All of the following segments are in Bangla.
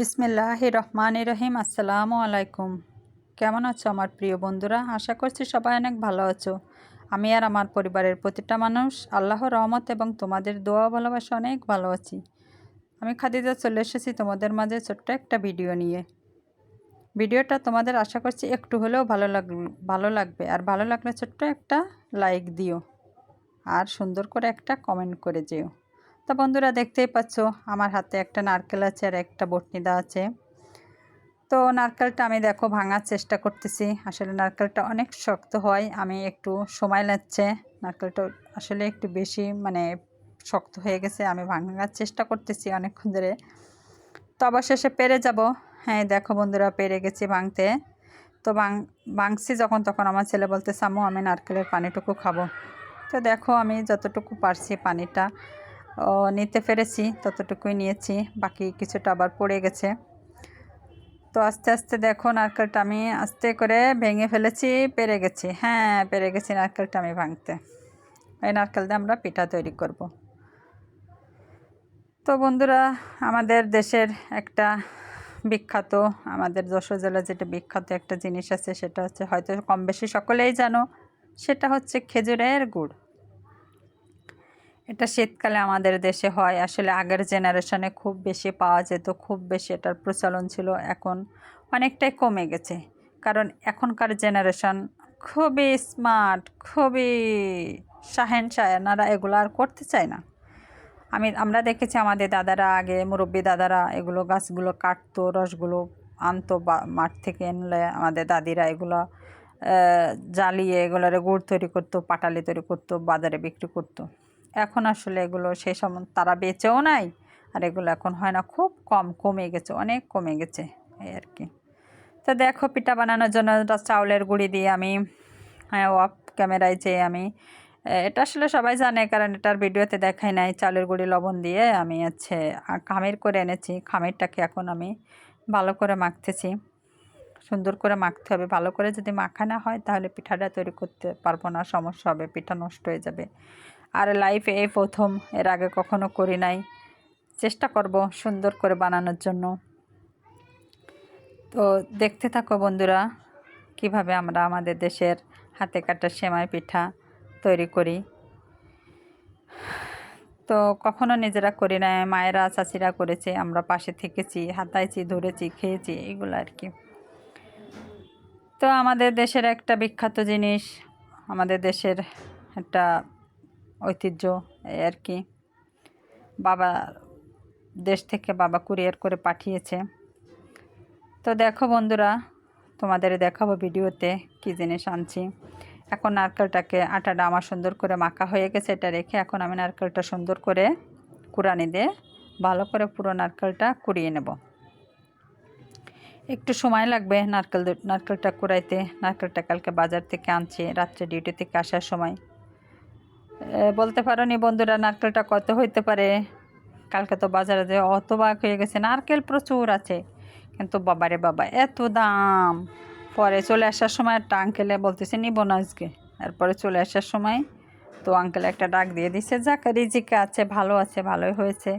বিসমিল্লাহ রহমান রহিম, আসসালামু আলাইকুম। কেমন আছো আমার প্রিয় বন্ধুরা? আশা করছি সবাই অনেক ভালো আছো। আমি আর আমার পরিবারের প্রতিটা মানুষ আল্লাহ রহমত এবং তোমাদের দোয়া ভালোবাসা অনেক ভালো আছি। আমি খাদিজা চলে এসেছি তোমাদের মাঝে ছোট্ট একটা ভিডিও নিয়ে। ভিডিওটা তোমাদের আশা করছি একটু হলেও ভালো লাগ, ভালো লাগবে। আর ভালো লাগলে ছোট্ট একটা লাইক দিও। আর সুন্দর করে একটা কমেন্ট করে যেও। তো বন্ধুরা দেখতেই পাচ্ছ, আমার হাতে একটা নারকেল আছে আর একটা বটনিদা আছে। তো নারকেলটা আমি দেখো ভাঙার চেষ্টা করতেছি। আসলে নারকেলটা অনেক শক্ত হয়, আমি একটু সময় লাগছে। নারকেলটা আসলে একটু বেশি মানে শক্ত হয়ে গেছে, আমি ভাঙার চেষ্টা করতেছি অনেকক্ষণ ধরে। তো অবশেষে পেরে যাব। হ্যাঁ দেখো বন্ধুরা, পেরে গেছি ভাঙতে। তো ভাঙ, ভাঙছি যখন, তখন আমার ছেলে বলতে সামো আমি নারকেলের পানিটুকু খাব। তো দেখো আমি যতটুকু পারছি পানিটা। নিতে পেরেছি, ততটুকুই নিয়েছি, বাকি কিছুটা আবার পড়ে গেছে। তো আস্তে আস্তে দেখো নারকেলটা আমি আস্তে করে ভেঙে ফেলেছি, পেরে গেছি। হ্যাঁ পেরে গেছি নারকেলটা আমি ভাঙতে। এই নারকেল দিয়ে আমরা পিঠা তৈরি করব। তো বন্ধুরা, আমাদের দেশের একটা বিখ্যাত, আমাদের যশোর জেলার যেটা বিখ্যাত একটা জিনিস আছে, সেটা হচ্ছে, হয়তো কম বেশি সকলেই জানো, সেটা হচ্ছে খেজুরের গুড়। এটা শীতকালে আমাদের দেশে হয়। আসলে আগের জেনারেশনে খুব বেশি পাওয়া যেত, খুব বেশি এটার প্রচলন ছিল। এখন অনেকটাই কমে গেছে। কারণ এখনকার জেনারেশন খুবই স্মার্ট খুবই শাহেন শায়নারা এগুলো আর করতে চায় না। আমি, আমরা দেখেছি আমাদের দাদারা আগে, মুরব্বী দাদারা এগুলো গাছগুলো কাটতো, রসগুলো আনতো মাঠ থেকে এনলে আমাদের দাদিরা এগুলো জ্বালিয়ে এগুলোরে গুড় তৈরি করতো, পাটালি তৈরি করতো, বাজারে বিক্রি করতো। এখন আসলে এগুলো সেই সম তারা বেচেও নাই, আর এগুলো এখন হয় না, খুব কম কমে গেছে, অনেক কমে গেছে, এই আর কি। তো দেখো পিঠা বানানোর জন্য চাউলের গুঁড়ি দিয়ে আমি হ্যাঁ অফ ক্যামেরায় যে আমি এটা আসলে সবাই জানে, কারণ এটার ভিডিওতে দেখাই নাই, চাউলের গুঁড়ি, লবণ দিয়ে আমি হচ্ছে খামির করে এনেছি, খামিরটাকে এখন আমি ভালো করে মাখতেছি, সুন্দর করে মাখতে হবে, ভালো করে যদি মাখা না হয় তাহলে পিঠাটা তৈরি করতে পারব না, সমস্যা হবে, পিঠা নষ্ট হয়ে যাবে। আর লাইফে এই প্রথম, এর আগে কখনো করি নাই। চেষ্টা করব সুন্দর করে বানানোর জন্য। তো দেখতে থাকো বন্ধুরা, কীভাবে আমরা আমাদের দেশের হাতে কাটা সেমাই পিঠা তৈরি করি। তো কখনো নিজেরা করি না মায়েরা, চাচিরা করেছে, আমরা পাশে থেকেছি, হাতাইছি, ধরেছি, খেয়েছি, এগুলো আর কি। তো আমাদের দেশের একটা বিখ্যাত জিনিস, আমাদের দেশের একটা ঐতিহ্য আর কি। বাবা দেশ থেকে বাবা কুরিয়ার করে পাঠিয়েছে। তো দেখো বন্ধুরা, তোমাদের দেখাবো ভিডিওতে কি জিনিস আনছি। এখন নারকেলটাকে আটাটা আমার সুন্দর করে মাখা হয়ে গেছে, এটা রেখে এখন আমি নারকেলটা সুন্দর করে কুড়ানি দিয়ে ভালো করে পুরো নারকেলটা কুড়িয়ে নেব। একটু সময় লাগবে নারকেল নারকেলটা কুড়াইতে। নারকেলটা কালকে বাজার থেকে আনছি, রাত্রে ডিউটি থেকে আসার সময়। বলতে পারো নি বন্ধুরা, নারকেলটা কত হইতে পারে? কালকে তো বাজারে যে অত বাক হয়ে গেছে, নারকেল প্রচুর আছে। কিন্তু বাবারে বাবা, এত দাম। পরে চলে আসার সময় একটা আঙ্কেলে বলতেছে, নিব না আজকে। এরপরে চলে আসার সময় তো আঙ্কেল একটা ডাক দিয়ে দিছে, যাক, রিজিকে আছে, ভালো আছে, ভালোই হয়েছে।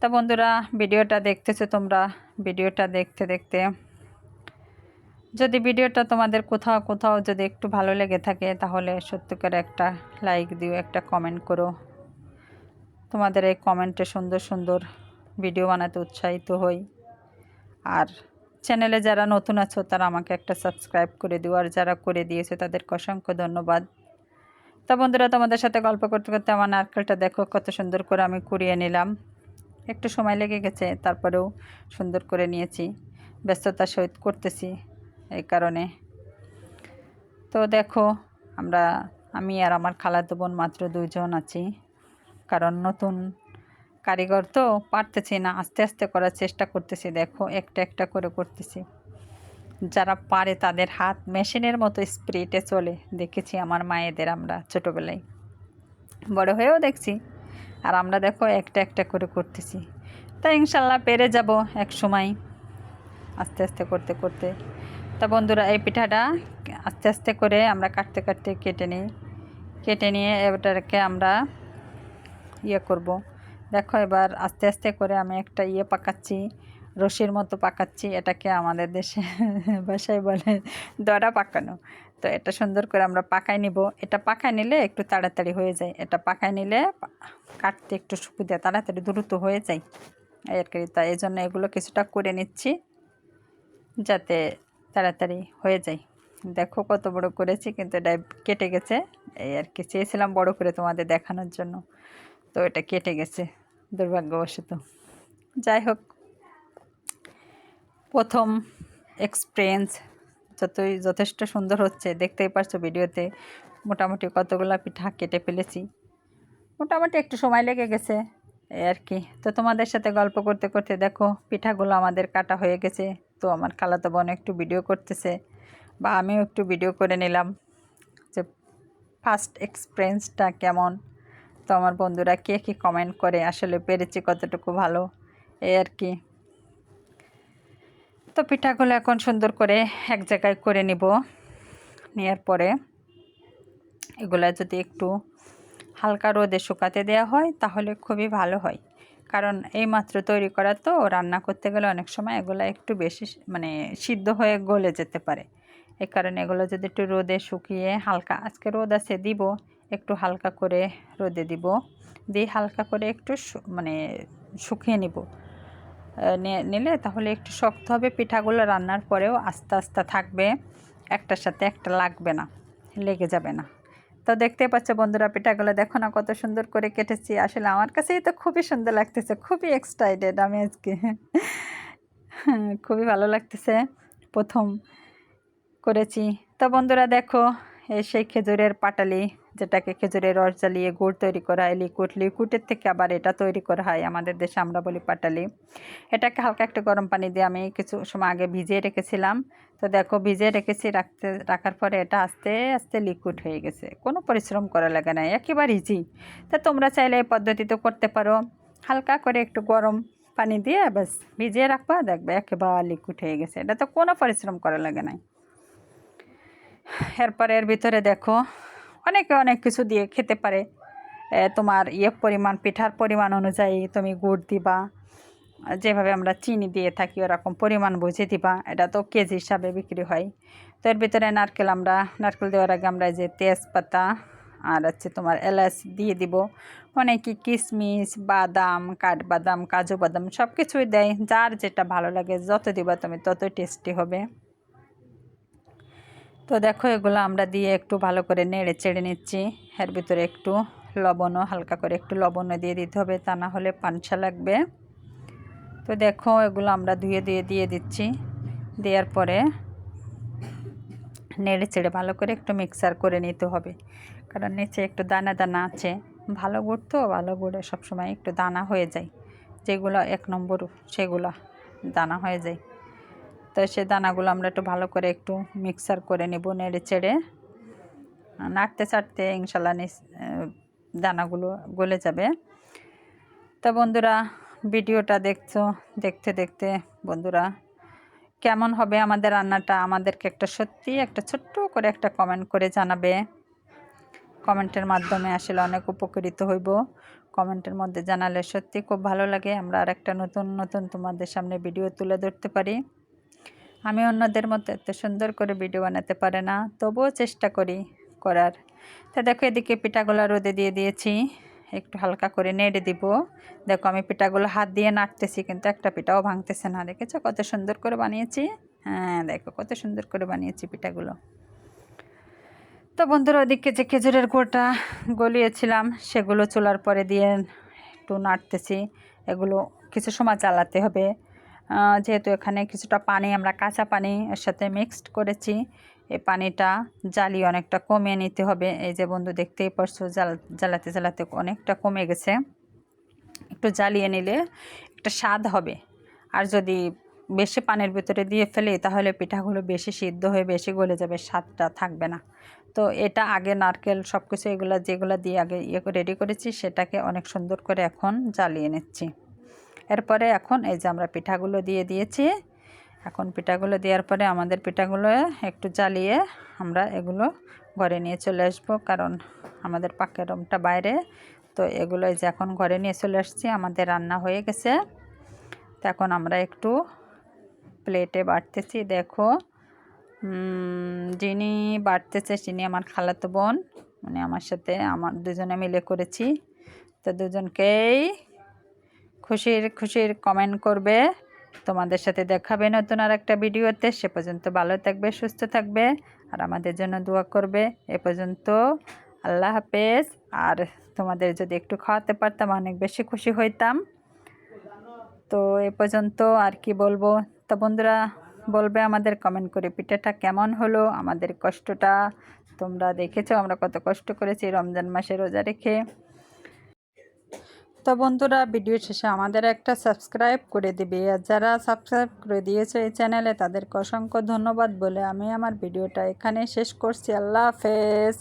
তা বন্ধুরা, ভিডিওটা দেখতেছো তোমরা? ভিডিওটা দেখতে দেখতে যদি ভিডিওটা তোমাদের কোথাও কোথাও যদি একটু ভালো লেগে থাকে, তাহলে সত্যি করে একটা লাইক দিও, একটা কমেন্ট করো। তোমাদের এই কমেন্টে সুন্দর সুন্দর ভিডিও বানাতে উৎসাহিত হই। আর চ্যানেলে যারা নতুন আছো, তারা আমাকে একটা সাবস্ক্রাইব করে দিও। আর যারা করে দিয়েছে, তাদেরকে অসংখ্য ধন্যবাদ। তা বন্ধুরা, তোমাদের সাথে গল্প করতে করতে আমার নারকেলটা দেখো, কত সুন্দর করে আমি কুড়িয়ে নিলাম। একটু সময় লেগে গেছে, তারপরেও সুন্দর করে নিয়েছি। ব্যস্ততার সহিত করতেছি। এই কারণে। তো দেখো, আমরা, আমি আর আমার খালাতো বোন মাত্র দুজন আছি। কারণ নতুন কারিগর তো পারতেছি না, আস্তে আস্তে করার চেষ্টা করতেছি। দেখো, একটা একটা করে করতেছি। যারা পারে তাদের হাত মেশিনের মতো স্প্রিটে চলে। দেখেছি আমার মায়েদের আমরা ছোটোবেলায়। বড় হয়েও দেখছি। আর আমরা দেখো, একটা একটা করে করতেছি। তাই ইনশাল্লাহ পেরে যাব এক সময়। আস্তে আস্তে করতে করতে। তা বন্ধুরা, এই পিঠাটা আস্তে আস্তে করে আমরা কাটতে কাটতে কেটে নিই। কেটে নিয়ে এবারটাকে আমরা ইয়ে করব। দেখো, এবার আস্তে আস্তে করে আমি একটা ইয়ে পাকাচ্ছি রশির মতো পাকাচ্ছি। এটাকে আমাদের দেশে বাসায় বলে দড়া পাকানো। তো এটা সুন্দর করে আমরা পাকাই নিব। এটা পাকায় নিলে একটু তাড়াতাড়ি হয়ে যায়। এটা পাকায় নিলে কাটতে একটু সুবিধা, তাড়াতাড়ি দ্রুত হয়ে যায়। আর কি তাই এই জন্য এগুলো কিছুটা করে নিচ্ছি, যাতে তাড়াতাড়ি হয়ে যায়। দেখো কত বড় করেছি, কিন্তু এটা কেটে গেছে। এই আর কি, চেয়েছিলাম বড় করে তোমাদের দেখানোর জন্য। তো এটা কেটে গেছে, দুর্ভাগ্যবশত। যাই হোক, প্রথম এক্সপিরিয়েন্স যতই যথেষ্ট সুন্দর হচ্ছে, দেখতেই পারছ ভিডিওতে মোটামুটি কতগুলো পিঠা কেটে ফেলেছি। মোটামুটি একটু সময় লেগে গেছে, এই আর কি। তো তোমাদের সাথে গল্প করতে করতে দেখো, পিঠাগুলো আমাদের কাটা হয়ে গেছে। তো আমার খালাতো বোন একটু ভিডিও করতেছে বা আমিও একটু ভিডিও করে নিলাম যে ফার্স্ট এক্সপিরিয়েন্সটা কেমন? তো আমার বন্ধুরা কে কী কমেন্ট করে আসলে পেরেছি কতটুকু ভালো? এই আর কি। তো পিঠাগুলো এখন সুন্দর করে এক জায়গায় করে নিব নেওয়ার পরে এগুলা যদি একটু হালকা রোদে শুকাতে দেওয়া হয় তাহলে খুবই ভালো হয়। কারণ এই মাত্র তৈরি করা তো রান্না করতে গেলে অনেক সময় এগুলো একটু বেশি মানে সিদ্ধ হয়ে গলে যেতে পারে। এ কারণে এগুলো যদি একটু রোদে শুকিয়ে হালকা, আজকে রোদ আছে দিব, একটু হালকা করে রোদে দিব, দিয়ে হালকা করে একটু মানে শুকিয়ে নিব। নিলে তাহলে একটু শক্ত হবে, পিঠাগুলো রান্নার পরেও আস্তে আস্তে থাকবে, একটার সাথে একটা লাগবে না, লেগে যাবে না। তো দেখতে পাচ্ছ বন্ধুরা পিঠাগুলো দেখো না কত সুন্দর করে কেটেছি। আসলে আমার কাছেই তো খুবই সুন্দর লাগতেছে, খুবই এক্সাইটেড আমি আজকে। খুবই ভালো লাগতেছে, প্রথম করেছি। তো বন্ধুরা দেখো সেই খেজুরের পাটালি। যেটাকে খেজুরের রস জ্বালিয়ে গুড় তৈরি করা হয় লিকুইড লিকুইডের থেকে আবার এটা তৈরি করা হয় আমাদের দেশে, আমরা বলি পাটালি। এটাকে হালকা একটা গরম পানি দিয়ে আমি কিছু সময় আগে ভিজিয়ে রেখেছিলাম। তো দেখো, ভিজিয়ে রেখেছি, রাখতে, রাখার পরে এটা আস্তে আস্তে লিকুইড হয়ে গেছে। কোনো পরিশ্রম করা লাগে না, একেবারে ইজি তা তোমরা চাইলে এই পদ্ধতিতে করতে পারো। হালকা করে একটু গরম পানি দিয়ে ব্যাস, ভিজিয়ে রাখবা, দেখবে একেবারে লিকুইড হয়ে গেছে। এটা তো কোনো পরিশ্রম করা লাগে না এরপরে এর ভিতরে দেখো অনেকে, অনেক কিছু দিয়ে খেতে পারে। তোমার ইয়ে পরিমাণ, পিঠার পরিমাণ অনুযায়ী তুমি গুড় দিবা। যেভাবে আমরা চিনি দিয়ে থাকি, ওরকম পরিমাণ বুঝে দিবা। এটা তো কেজি হিসাবে বিক্রি হয়। তো এর ভিতরে নারকেল আমরা, নারকেল দেওয়ার আগে আমরা যে তেজপাতা আর হচ্ছে তোমার এলাচ দিয়ে দিব। অনেকে কিশমিশ, বাদাম, কাঠবাদাম, কাজু বাদাম সব কিছুই দেয়। যার যেটা ভালো লাগে, যত দিবা তুমি তত টেস্টি হবে। তো দেখো, এগুলো আমরা দিয়ে একটু ভালো করে নেড়ে চেড়ে নিচ্ছি। এর ভিতরে একটু লবণও, হালকা করে একটু লবণও দিয়ে দিতে হবে, তা না হলে পানসা লাগবে। তো দেখো, এগুলো আমরা ধুয়ে ধুয়ে দিয়ে দিচ্ছি। দেওয়ার পরে নেড়ে চেড়ে ভালো করে একটু মিক্সার করে নিতে হবে। কারণ নিচে একটু দানা দানা আছে। ভালো গুড় তো, ভালো গুড়ে সবসময় একটু দানা হয়ে যায়। যেগুলো এক নম্বর, সেগুলো দানা হয়ে যায়। তো সে দানাগুলো আমরা একটু ভালো করে একটু মিক্সার করে নেব নেড়ে চেড়ে। নাড়তে চাড়তে ইনশাল্লাহ দানাগুলো গলে যাবে। তা বন্ধুরা, ভিডিওটা দেখছ, দেখতে দেখতে বন্ধুরা, কেমন হবে আমাদের রান্নাটা আমাদেরকে একটা সত্যি একটা ছোট্ট করে একটা কমেন্ট করে জানাবে। কমেন্টের মাধ্যমে আসলে অনেক উপকৃত হইব। কমেন্টের মধ্যে জানালে সত্যি খুব ভালো লাগে। আমরা আর একটা নতুন নতুন তোমাদের সামনে ভিডিও তুলে ধরতে পারি। আমি অন্যদের মতো এত সুন্দর করে ভিডিও বানাতে পারে না, তবুও চেষ্টা করি করার। তা দেখো এদিকে পিঠাগুলো রোদে দিয়ে দিয়েছি, একটু হালকা করে নেড়ে দিব। দেখো আমি পিঠাগুলো হাত দিয়ে নাড়তেছি, কিন্তু একটা পিঠাও ভাঙতেছে না। দেখেছ কত সুন্দর করে বানিয়েছি? হ্যাঁ দেখো কত সুন্দর করে বানিয়েছি পিঠাগুলো। তো বন্ধুরা ওদিকে যে খেজুরের গোটা গলিয়েছিলাম, সেগুলো চুলার পরে দিয়ে একটু নাড়তেছি। এগুলো কিছু সময় চালাতে হবে। যেহেতু এখানে কিছুটা পানি, আমরা কাঁচা পানি এর সাথে মিক্সড করেছি। এই পানিটা জ্বালিয়ে অনেকটা কমিয়ে নিতে হবে। এই যে বন্ধু দেখতেই পারছ জ্বাল জ্বালাতে জ্বালাতে অনেকটা কমে গেছে। একটু জ্বালিয়ে নিলে একটা স্বাদ হবে। আর যদি বেশি পানির ভিতরে দিয়ে ফেলি, তাহলে পিঠাগুলো বেশি সিদ্ধ হয়ে, বেশি গলে যাবে, স্বাদটা থাকবে না। তো এটা আগে নারকেল সব কিছু এগুলো, যেগুলো দিয়ে আগে ইয়ে রেডি করেছি, সেটাকে অনেক সুন্দর করে এখন জ্বালিয়ে নিচ্ছি। এরপরে এখন এই যে আমরা পিঠাগুলো দিয়ে দিয়েছি, এখন পিঠাগুলো দেওয়ার পরে আমাদের পিঠাগুলো একটু জ্বালিয়ে আমরা এগুলো ঘরে নিয়ে চলে আসব, কারণ আমাদের পাকের রুমটা বাইরে। তো এগুলো যে এখন ঘরে নিয়ে চলে আসছি, আমাদের রান্না হয়ে গেছে। তো এখন আমরা একটু প্লেটে বাড়তেছি, দেখো। যিনি বাড়তেছে তিনি আমার খালাতো বোন মানে আমার সাথে আমার দুজনে মিলে করেছি। তো দুজনকেই খুশির খুশির কমেন্ট করবে। তোমাদের সাথে দেখাবে নতুন আর একটা ভিডিওতে। সে পর্যন্ত ভালো থাকবে, সুস্থ থাকবে আর আমাদের জন্য দোয়া করবে। এ পর্যন্ত আল্লাহ হাফেজ। আর তোমাদের যদি একটু খাওয়াতে পারতাম, অনেক বেশি খুশি হইতাম। তো এ পর্যন্ত আর কি বলব? তো বন্ধুরা, বলবে আমাদের কমেন্ট করে, পিঠাটা কেমন হলো? আমাদের কষ্টটা তোমরা দেখেছ? আমরা কত কষ্ট করেছি রমজান মাসে রোজা রেখে। তো বন্ধুরা ভিডিও শেষে আমাদের একটা সাবস্ক্রাইব করে দিবে। আর যারা সাবস্ক্রাইব করে দিয়েছে এই চ্যানেলে তাদেরকে অসংখ্য ধন্যবাদ বলে আমি আমার ভিডিওটা এখানে শেষ করছি। আল্লাহ হাফেজ।